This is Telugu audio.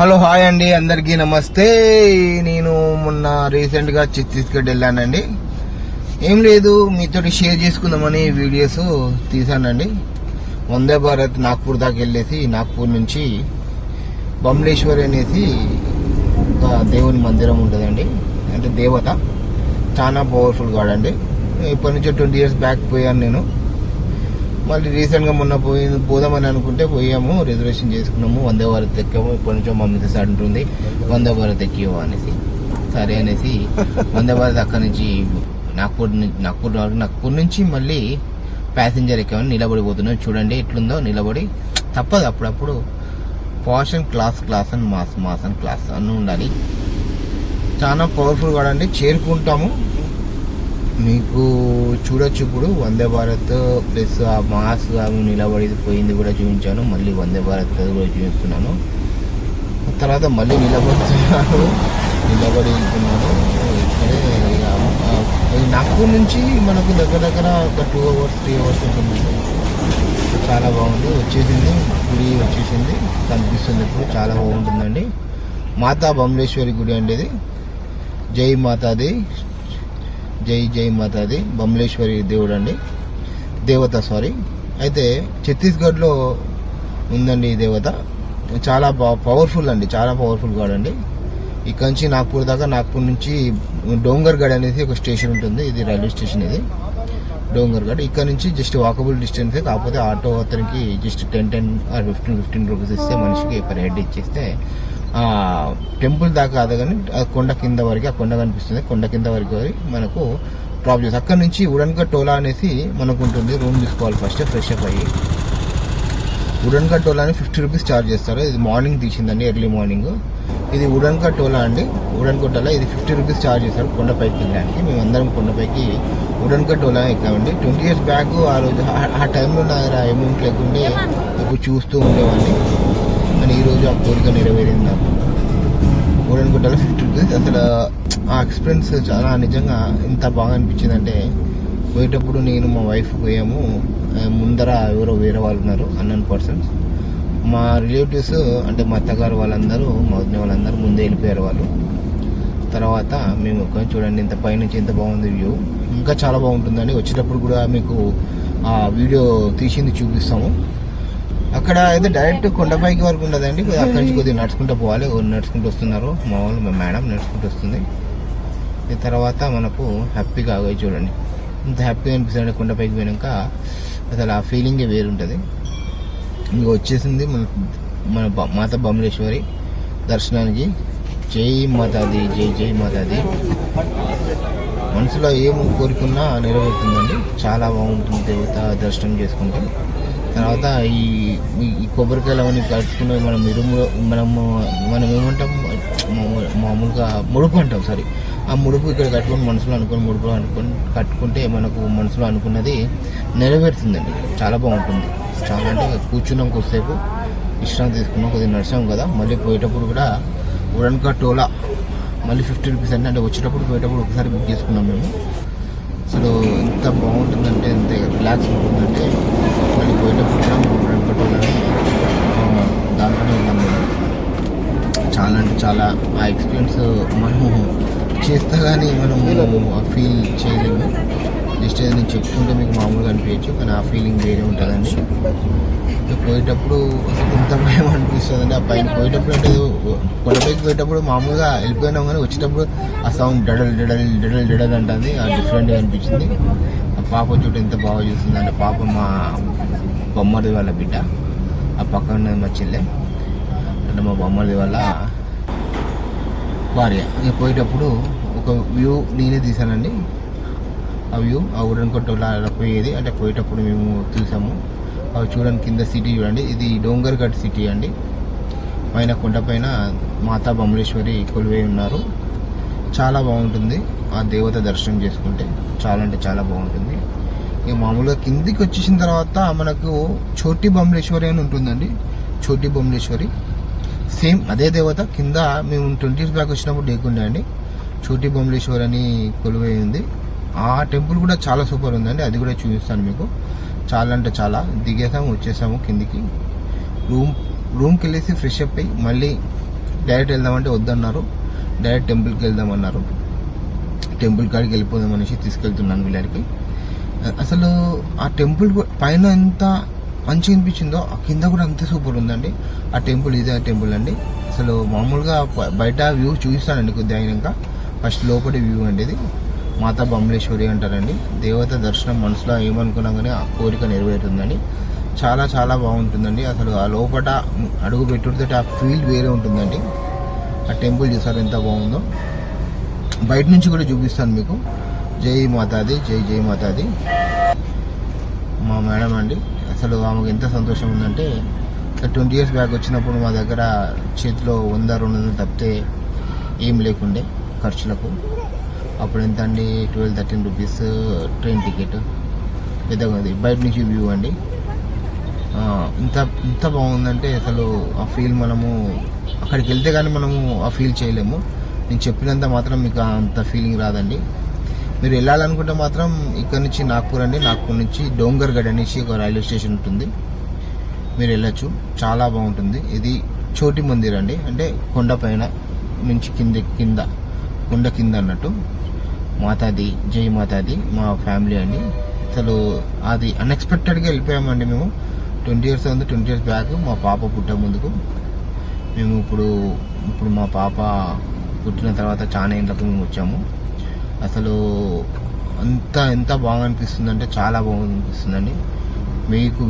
హలో హాయ్ అండి అందరికీ నమస్తే. నేను మొన్న రీసెంట్గా ఛత్తీస్గఢ్ వెళ్ళానండి. ఏం లేదు మీతో షేర్ చేసుకుందామని వీడియోస్ తీసానండి. వందే భారత్ నాగ్పూర్ దాకా వెళ్ళేసి నాగ్పూర్ నుంచి బమ్లేశ్వరి అనేసి ఒక దేవుని మందిరం ఉంటుందండి. అంటే దేవత. చాలా పవర్ఫుల్ గాడ్ అండి ఇప్పటి నుంచి ట్వంటీ ఇయర్స్ బ్యాక్ పోయాను నేను. మళ్ళీ రీసెంట్గా మొన్న పోయి పోదామని అనుకుంటే పోయాము రిజర్వేషన్ చేసుకున్నాము వందే భారత్ ఎక్కాము. ఇప్పటి నుంచో మా మిసెస్ అంటుంది వందే భారత్ ఎక్కివో అనేసి. సరే అనేసి వందే భారత్ అక్కడి నుంచి నాగ్పూర్ నుంచి నాగ్పూర్ నాగ్పూర్ నుంచి మళ్ళీ ప్యాసింజర్ ఎక్కామని నిలబడిపోతున్నాం చూడండి ఎట్లుందో నిలబడి. తప్పదు అప్పుడప్పుడు. Poshan class class and mass mass and class అన్నీ ఉండాలి. చాలా పవర్ఫుల్ కూడా అండి చేరుకుంటాము. మీకు చూడొచ్చు ఇప్పుడు వందే భారత్ ప్లస్ ఆ మాస్ అవి నిలబడి పోయింది కూడా చూపించాను. మళ్ళీ వందే భారత్ కూడా చూపిస్తున్నాను. తర్వాత మళ్ళీ నిలబడుతున్నాను. నిలబడి వెళ్తున్నాను ఇక్కడే నాగ్పూర్ నుంచి మనకు దగ్గర దగ్గర ఒక టూ అవర్స్ త్రీ అవర్స్ ఉంటుంది. చాలా బాగుంది. వచ్చేసింది. గుడి వచ్చేసింది. కనిపిస్తుంది ఇప్పుడు. చాలా బాగుంటుందండి. మాతా బమలేశ్వరి గుడి అండి ఇది. జై మాతాది. జై జై మాతాది బమలేశ్వరి దేవుడు అండి దేవత సారీ అయితే ఛత్తీస్గఢ్లో ఉందండి ఈ దేవత. చాలా పవర్ఫుల్ అండి చాలా పవర్ఫుల్ గాడ్ అండి. ఇక్కడ నుంచి నాగ్పూర్ దాకా నాగ్పూర్ నుంచి డోంగర్గఢ్ అనేది ఒక స్టేషన్ ఉంటుంది. ఇది రైల్వే స్టేషన్ ఇది. డోంగర్గఢ్ ఇక్కడ నుంచి జస్ట్ వాకబుల్ డిస్టెన్స్ కాకపోతే ఆటో అతనికి just ten ten or fifteen fifteen rupees ఇస్తే మనిషికి పర్ హెడ్ ఇచ్చేస్తే టెంపుల్ దాకా కాదు కానీ ఆ కొండ కింద వరకు ఆ కొండ కనిపిస్తుంది. కొండ కింద వరకు మనకు డ్రాప్ చేసి అక్కడ నుంచి ఉడన్గా టోలా అనేసి మనకు ఉంటుంది. రూమ్ తీసుకోవాలి ఫస్ట్ ఫ్రెష్ అప్ అయ్యి. ఉడన్ టోలా అని ఫిఫ్టీ రూపీస్ ఛార్జ్ చేస్తారు. ఇది మార్నింగ్ తీసిందండి ఎర్లీ మార్నింగ్ ఇది ఉడన్ టోలా అండి. ఉడన్ టోలా ఇది ఫిఫ్టీ రూపీస్ ఛార్జ్ చేస్తారు కొండపైకి వెళ్ళడానికి. మేము అందరం కొండపైకి ఉడన్ టోలా ఎక్కామండి. ట్వంటీ ఇయర్స్ బ్యాక్ ఆ రోజు ఆ- టైంలో నా అమౌంట్ ఇప్పుడు చూస్తూ ఉండేవాడిని. కానీ ఈరోజు ఆ కోరిక నెరవేరింది? నాకు ఉడన్ ఫిఫ్టీ రూపీస్ అసలు ఆ ఎక్స్పీరియన్స్ చాలా నిజంగా ఎంత బాగా అనిపించిందంటే పోయేటప్పుడు నేను మా వైఫ్ పోయాము. ముందర ఎవరో వేరే వాళ్ళు ఉన్నారు అన్నన్ పర్సన్స్ మా రిలేటివ్స్ అంటే మా అత్తగారు వాళ్ళందరూ మా వదిన వాళ్ళందరూ ముందే వెళ్ళిపోయారు వాళ్ళు. తర్వాత మేము ఒక చూడండి ఇంత పైనుంచి ఎంత బాగుంది వ్యూ ఇంకా చాలా బాగుంటుందండి. వచ్చేటప్పుడు కూడా మీకు ఆ వీడియో తీసింది చూపిస్తాము. అక్కడ అయితే డైరెక్ట్ కొండపైకి వరకు ఉండదండి. అక్కడి నుంచి కొద్దిగా నడుచుకుంటూ పోవాలి. నడుచుకుంటూ వస్తున్నారు మా వాళ్ళు మా మేడం నడుచుకుంటూ వస్తుంది. ఈ తర్వాత మనకు హ్యాపీగా ఆగాయి చూడండి. ఇంత హ్యాపీగా అనిపిస్తుంది కొండపైకి పోయినాక. అసలు ఆ ఫీలింగే వేరుంటుంది. ఇంకా వచ్చేసింది మన మన మాత బమలేశ్వరి దర్శనానికి. జై మాతాది జై జై మాతాది మనసులో ఏం కోరుకున్నా నెరవేరుతుందండి. చాలా బాగుంటుంది దేవత దర్శనం చేసుకుంటే. తర్వాత ఈ ఈ- కొబ్బరికాయలు అవన్నీ కట్టుకునే మనం ఇరుము మనము మనం ఏమంటాం? మామూలుగా ముడుపు అంటాం సారీ ఆ ముడుపు ఇక్కడ కట్టుకొని మనసులో అనుకుని ముడుపు అనుకుని కట్టుకుంటే మనకు మనసులో అనుకున్నది నెరవేరుతుందండి. చాలా బాగుంటుంది. చాలా అంటే కూర్చున్నాం కొద్దిసేపు విశ్రాంతి తీసుకున్నాం కొద్దిగా నడిచాం కదా. మళ్ళీ పోయేటప్పుడు కూడా ఉడన్కా టోలా మళ్ళీ ఫిఫ్టీ రూపీస్ అండి అంటే వచ్చేటప్పుడు పోయేటప్పుడు ఒకసారి బుక్ చేసుకున్నాం మేము. అసలు ఎంత బాగుంటుందంటే ఎంత రిలాక్స్ ఉంటుందంటే మళ్ళీ పోయేటప్పుడు కూడా మేము దాంట్లోనే ఉన్నాం చాలా అంటే చాలా ఆ ఎక్స్పీరియన్స్ మనము చేస్తే కానీ మనము ఆ ఫీల్ చేయలేము. జస్ట్ ఏదైనా చెప్పుకుంటే మీకు మామూలుగా అనిపించచ్చు కానీ ఆ ఫీలింగ్ వేరే ఉంటుందండి. పోయేటప్పుడు ఇంత ఎంత భయం అనిపిస్తుంది అంటే ఆ పైన పోయేటప్పుడు అంటే కొండపైకి పోయేటప్పుడు మామూలుగా వెళ్ళిపోయినాం కానీ వచ్చేటప్పుడు ఆ సౌండ్ డడల్ డడల్ డడల్ డడల్ అంటుంది. ఆ డిఫరెంట్గా అనిపించింది. ఆ పాప చూడు ఎంత బాగా చూస్తుంది అంటే పాప మా బొమ్మది వాళ్ళ బిడ్డ. ఆ పక్కన ఉన్నది మా చెల్లె. అంటే మా బొమ్మది వాళ్ళ భార్య. ఇక పోయేటప్పుడు ఒక వ్యూ నేనే తీసానండి ఆ వ్యూ ఆ ఉడన్ కొట్టలా పోయేది. అంటే పోయేటప్పుడు మేము చూసాము. అవి చూడండి కింద సిటీ చూడండి. ఇది డోంగర్గఢ్ సిటీ అండి. పైన కొండపైన మాతా బమలేశ్వరి కొలువై ఉన్నారు. చాలా బాగుంటుంది. ఆ దేవత దర్శనం చేసుకుంటే చాలా అంటే చాలా బాగుంటుంది. ఇక మామూలుగా కిందికి వచ్చేసిన తర్వాత మనకు చోటి బమలేశ్వరి అని ఉంటుందండి. చోటి బమలేశ్వరి సేమ్ అదే దేవత కింద మేము ట్వంటీ బ్యాక్ వచ్చినప్పుడు డేకుండే అండి. చోటి బొమ్మలేశ్వరి అని కొలువై ఉంది. ఆ టెంపుల్ కూడా చాలా సూపర్ ఉందండి. అది కూడా చూపిస్తాను మీకు. చాలా అంటే చాలా. దిగేసాము వచ్చేసాము కిందికి. రూమ్ రూమ్కి వెళ్ళేసి ఫ్రెష్ అప్ అయ్యి మళ్ళీ డైరెక్ట్ వెళ్దామంటే వద్దన్నారు. డైరెక్ట్ టెంపుల్కి వెళ్దామన్నారు. టెంపుల్ కాడికి వెళ్ళిపోదాం అనేసి తీసుకెళ్తున్నాను వీళ్ళకి. అసలు ఆ టెంపుల్ పైన ఎంత మంచిగా అనిపించిందో ఆ కింద కూడా అంతే సూపర్ ఉందండి. ఆ టెంపుల్ ఇదే టెంపుల్ అండి. అసలు మామూలుగా బయట వ్యూ చూపిస్తానండి కొద్దిగా అయినాక. ఫస్ట్ లోపలి వ్యూ అండి ఇది. మాతా బమలేశ్వరి అంటారండి. దేవత దర్శనం మనసులో ఏమనుకున్నా కానీ ఆ కోరిక నెరవేరుతుందండి. చాలా చాలా బాగుంటుందండి. అసలు ఆ లోపల అడుగు పెట్టుడితే ఆ ఫీల్ వేరే ఉంటుందండి. ఆ టెంపుల్ చూసారు ఎంత బాగుందో. బయట నుంచి కూడా చూపిస్తాను మీకు. జై మాతాది జై జై మాతాది. మా మేడం అండి అసలు ఆమెకు ఎంత సంతోషం ఉందంటే ట్వంటీ ఇయర్స్ బ్యాక్ వచ్చినప్పుడు మా దగ్గర చేతిలో వంద రెండు వందలు తప్పితే ఏం లేకుండే ఖర్చులకు. అప్పుడు ఎంత అండి? Twelve thirteen rupees train ticket పెద్దగా ఉంది. బయట నుంచి వ్యూ అండి. ఇంత ఇంత బాగుందంటే అసలు ఆ ఫీల్ మనము అక్కడికి వెళ్తే కానీ మనము ఆ ఫీల్ చేయలేము. నేను చెప్పినంత మాత్రం మీకు అంత ఫీలింగ్ రాదండి. మీరు వెళ్ళాలనుకుంటే మాత్రం ఇక్కడ నుంచి నాగ్పూర్ అండి. నాగ్పూర్ నుంచి డోంగర్గఢ్ అనేసి ఒక రైల్వే స్టేషన్ ఉంటుంది. మీరు వెళ్ళొచ్చు. చాలా బాగుంటుంది. ఇది చోటి మందిర్ అండి అంటే కొండ పైన నుంచి కింద కింద. కొండ కింద అన్నట్టు. మాతాది జై మాతాది మా ఫ్యామిలీ అండి. అసలు అది అన్ఎక్స్పెక్టెడ్గా వెళ్ళిపోయామండి మేము. ట్వంటీ ఇయర్స్ ఉంది ట్వంటీ ఇయర్స్ బ్యాక్ మా పాప పుట్టే ముందుకు. మేము ఇప్పుడు ఇప్పుడు మా పాప పుట్టిన తర్వాత చాలా ఏళ్ళకు మేము వచ్చాము. అసలు అంత ఎంత బాగా అనిపిస్తుంది అంటే చాలా బాగా అనిపిస్తుందండి. మీకు